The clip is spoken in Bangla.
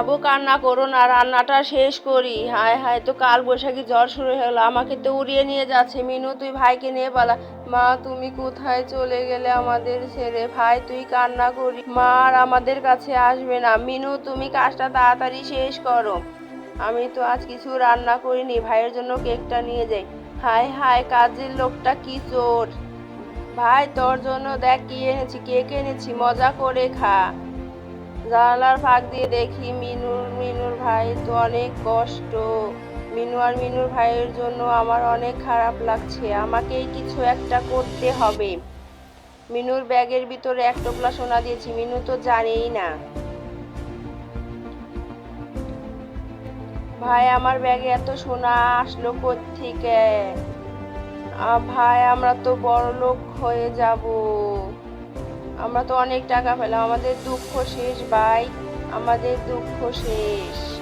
বাবু কান্না করো না, রান্নাটা শেষ করি। হায় হায়, তো কাল বৈশাখী জ্বর শুরু গেলো আমাকে তো উড়িয়ে নিয়ে যাচ্ছে। মিনু, তুই ভাইকে নিয়ে পালা। মা, তুমি কোথায় চলে গেলে আমাদের ছেড়ে? ভাই, তুই কান্না করি মা আর আমাদের কাছে আসবে না। মিনু, তুমি কাজটা তাড়াতাড়ি শেষ করো। আমি তো আজ কিছু রান্না করিনি। ভাইয়ের জন্য কেকটা নিয়ে যাই। হায় হায়, কাজের লোকটা কি চোর। ভাই, তোর জন্য দেখ কি এনেছি, কেক এনেছি। মজা করে খা। জানালার ফাঁক দিয়ে দেখি মিনুর মিনুর ভাই তো অনেক কষ্ট। মিনু আর মিনুর ভাইয়ের জন্য আমার অনেক খারাপ লাগছে আমাকেই কিছু একটা করতে হবে। মিনুর ব্যাগের ভিতরে এক টোপলা সোনা দিয়েছি মিনু তো জানেই না। ভাই আমার ব্যাগে এত সোনা আসলো আ, ভাই আমরা তো বড় লোক হয়ে যাব। আমরা তো অনেক টাকা পেলাম আমাদের দুঃখ শেষ ভাই আমাদের দুঃখ শেষ।